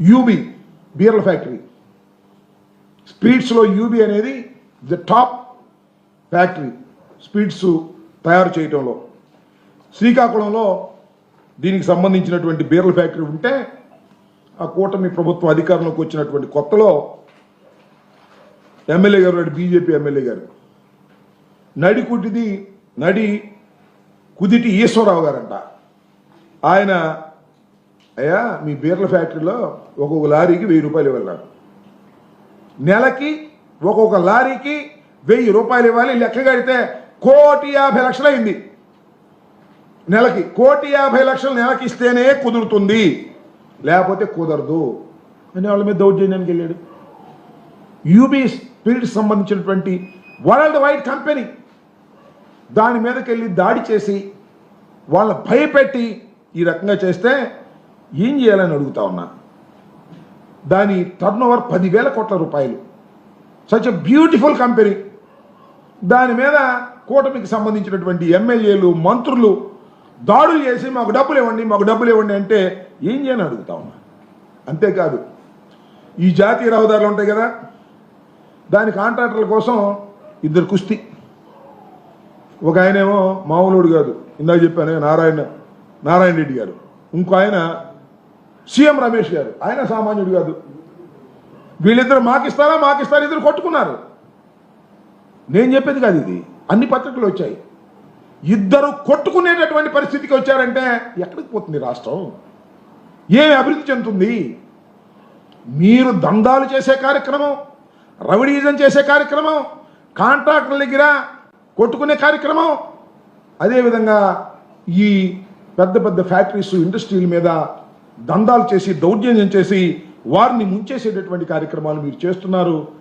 UB బీర్ల factory స్పీడ్స్లో UB అనేది ద టాప్ ఫ్యాక్టరీ స్పీడ్స్ తయారు చేయటంలో. శ్రీకాకుళంలో దీనికి సంబంధించినటువంటి బీర్ల ఫ్యాక్టరీ ఉంటే ఆ కూటమి ప్రభుత్వం అధికారంలోకి వచ్చినటువంటి కొత్తలో ఎమ్మెల్యే గారు నాడు బీజేపీ ఎమ్మెల్యే గారు. నడి కుటిది నడి కుదిటి ఈశ్వరరావు గారంట. ఆయన అయ్యా మీ బీర్ల ఫ్యాక్టరీలో ఒక్కొక్క లారీకి వెయ్యి రూపాయలు ఇవ్వాలి నెలకి ఒక్కొక్క లారీకి వెయ్యి రూపాయలు ఇవ్వాలి. లెక్క కడితే కోటి యాభై లక్షలు అయింది. నెలకి కోటి యాభై లక్షలు నెలకి ఇస్తేనే కుదురుతుంది. లేకపోతే కుదరదు. అని వాళ్ళ మీద దౌర్జన్యానికి వెళ్ళాడు. యూబీ స్పిరిట్ సంబంధించినటువంటి వరల్డ్ వైడ్ కంపెనీ దాని మీదకి వెళ్ళి దాడి చేసి వాళ్ళ భయపెట్టి ఈ రకంగా చేస్తే ఏం చేయాలని అడుగుతా ఉన్నా? దాని టర్న్ ఓవర్ పదివేల కోట్ల రూపాయలు. సచ్ బ్యూటిఫుల్ కంపెనీ దాని మీద కూటమికి సంబంధించినటువంటి ఎమ్మెల్యేలు మంత్రులు దాడులు చేసి మాకు డబ్బులు ఇవ్వండి మాకు డబ్బులు ఇవ్వండి అంటే ఏం చేయని అడుగుతా ఉన్నా? అంతేకాదు ఈ జాతీయ రహదారులు ఉంటాయి కదా దాని కాంట్రాక్టర్ల కోసం ఇద్దరు కుస్తీ. ఒక ఆయనేమో మామూలుడు కాదు. ఇందాక చెప్పాను నారాయణ నారాయణ రెడ్డి గారు. ఇంకో ఆయన సీఎం రమేష్ గారు ఆయన సామాన్యుడు కాదు. వీళ్ళిద్దరు మాకిస్తారా మాకిస్తారా ఇద్దరు కొట్టుకున్నారు. నేను చెప్పేది కాదు ఇది. అన్ని పత్రికలు వచ్చాయి. ఇద్దరు కొట్టుకునేటటువంటి పరిస్థితికి వచ్చారంటే ఎక్కడికి పోతుంది రాష్ట్రం? ఏమి అభివృద్ధి చెందుతుంది? మీరు దందాలు చేసే కార్యక్రమం రవిడీజం చేసే కార్యక్రమం కాంట్రాక్టర్ల దగ్గర కొట్టుకునే కార్యక్రమం అదేవిధంగా ఈ పెద్ద పెద్ద ఫ్యాక్టరీస్ ఇండస్ట్రీల మీద దందాలు చేసి దౌర్జన్యం చేసి వారిని ముంచేసేటటువంటి కార్యక్రమాలు మీరు చేస్తున్నారు.